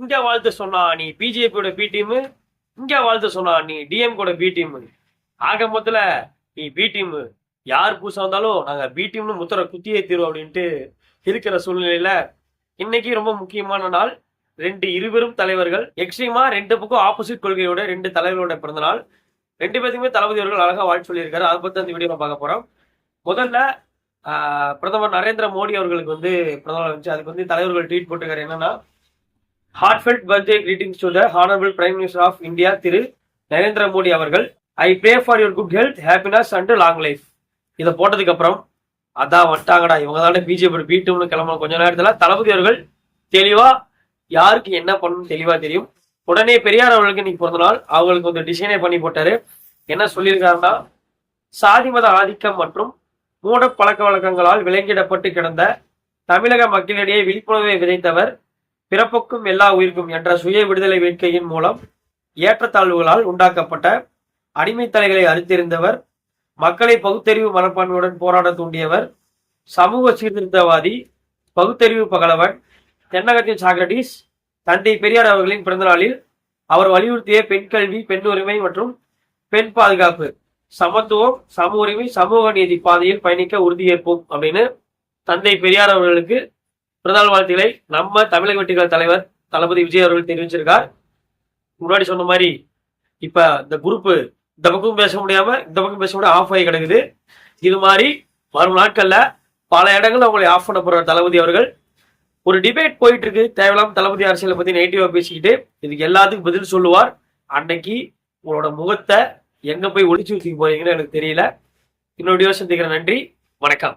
இங்க வாழ்த்து சொன்னா நீ பிஜேபியோட பி டீம் இங்க வாழ்த்து சொன்னா நீ டிஎம் கூட பி டீம் ஆக மொத்தத்துல நீ பி டீம் யார் புதுசா வந்தாலும் நாங்க பி டீம்னு முத்திர குத்தியே தீரும் அப்படின்ட்டு இருக்கிற சூழ்நிலையில இன்னைக்கு ரொம்ப முக்கியமான நாள். ரெண்டு இருவரும் தலைவர்கள் எக்ஸ்ட்ரீமா ரெண்டு பக்கம் ஆப்போசிட் கொள்கையோட ரெண்டு தலைவர்களோட பிறந்த நாள். ரெண்டு பேருக்குமே தளபதி அவர்கள் அழகா வாழ்த்து சொல்லியிருக்காரு. அதை பத்தி அந்த வீடியோல பார்க்க போறோம். முதல்ல பிரதமர் நரேந்திர மோடி அவர்களுக்கு வந்து பிரதமர் நாள் இருந்துச்சு அதுக்கு வந்து தலைவர்கள் ட்வீட் போட்டிருக்காரு. என்னன்னா heartfelt birthday greetings to the honourable prime minister of India Thiru. Narendra Modi அவர்கள். I pray for your good health happiness and long life இதை போட்டதுக்கு அப்புறம் அதான் வட்டாங்கடா இவங்க தானே பிஜேபி பீட்டும்னு கிளம்பணும். கொஞ்ச நேரத்தில் தளபதி அவர்கள் தெளிவா யாருக்கு என்ன பண்ணணும் தெளிவா தெரியும். உடனே பெரியார் அவர்களுக்கு இன்னைக்கு பிறந்த நாள் அவங்களுக்கு வந்து டிசைனே பண்ணி போட்டாரு. என்ன சொல்லியிருக்காருன்னா சாதி மத ஆதிக்கம் மற்றும் மூட பழக்க வழக்கங்களால் விலங்கிடப்பட்டு கிடந்த தமிழக மக்களிடையே விழிப்புணர்வை விதைத்தவர் பிறப்புக்கும் எல்லா உயிருக்கும் என்ற சுய விடுதலை வேட்கையின் மூலம் ஏற்றத்தாழ்வுகளால் உண்டாக்கப்பட்ட அடிமைத்தலைகளை அறுத்தெறிந்தவர் மக்களை பகுத்தறிவு மனப்பான்மையுடன் போராட தூண்டியவர் சமூக சீர்திருத்தவாதி பகுத்தறிவு பகலவன் தென்னகத்தின் சாக்ரட்டிஸ் தந்தை பெரியார் அவர்களின் பிறந்தநாளில் அவர் வலியுறுத்திய பெண் கல்வி பெண் உரிமை மற்றும் பெண் பாதுகாப்பு. சமத்துவம் சம உரிமை சமூக நீதி பாதையில் பயணிக்க உறுதியேற்போம் அப்படின்னு தந்தை பெரியார் அவர்களுக்கு பிறந்தநாள் வாழ்த்துக்களை. நம்ம தமிழக வெற்றிகள் தலைவர் தளபதி விஜய் அவர்கள் தெரிவிச்சிருக்கார். முன்னாடி சொன்ன மாதிரி இப்ப இந்த குரூப் இந்த பக்கம் பேச முடியாம இந்த பக்கம் பேச முடியாம ஆஃப் ஆகி கிடக்குது. இது மாதிரி வரும் நாட்கள்ல பல இடங்கள்ல உங்களை ஆஃப் பண்ண போற தளபதி அவர்கள். ஒரு டிபேட் போயிட்டு இருக்கு தேவையில்லாம தளபதி அரசியலை பத்தி நெகட்டிவா பேசிக்கிட்டு இதுக்கு எல்லாத்துக்கும் பதில் சொல்லுவார். அன்னைக்கு உங்களோட முகத்தை எங்க போய் ஒழிச்சு வச்சுக்க போறீங்கன்னு எனக்கு தெரியல. இன்னொரு சந்திக்கிறேன். நன்றி. வணக்கம்.